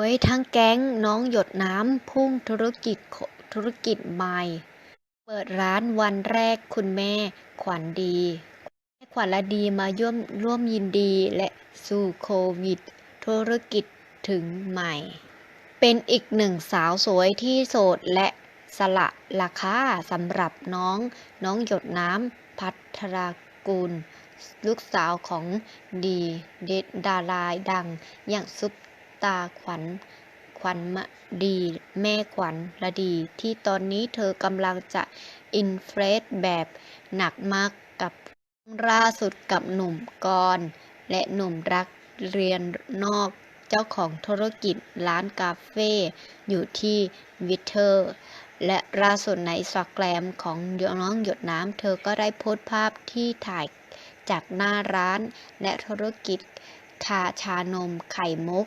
วยทั้งแก๊งน้องหยดน้ำพุ่งธุรกิจธุรกิจใหม่ เปิดร้านวันแรกคุณแม่ขวัญดีแม่ขวัญละดีมาร่วมร่วมยินดีและสู่โควิด ธุรกิจถึงใหม่ เป็นอีกหนึ่งสาวสวยที่โสดและสละราคาสำหรับน้องน้องหยดน้ำพัทรากูลลูกสาวของดีเดดาราดังอย่างซุป ตาขวัญ ขวัญมะดี แม่ขวัญละดี ที่ตอนนี้เธอกำลังจะอินเฟรสแบบหนักมากกับล่าสุดกับหนุ่มกรณ์และหนุ่มรักเรียนนอกเจ้าของธุรกิจร้านกาเฟ่อยู่ที่วิเทอร์และล่าสุดในสตาแกรมของน้องหยดน้ำเธอก็ได้โพสต์ภาพที่ถ่ายจากหน้าร้านและธุรกิจคาชานมไข่มุก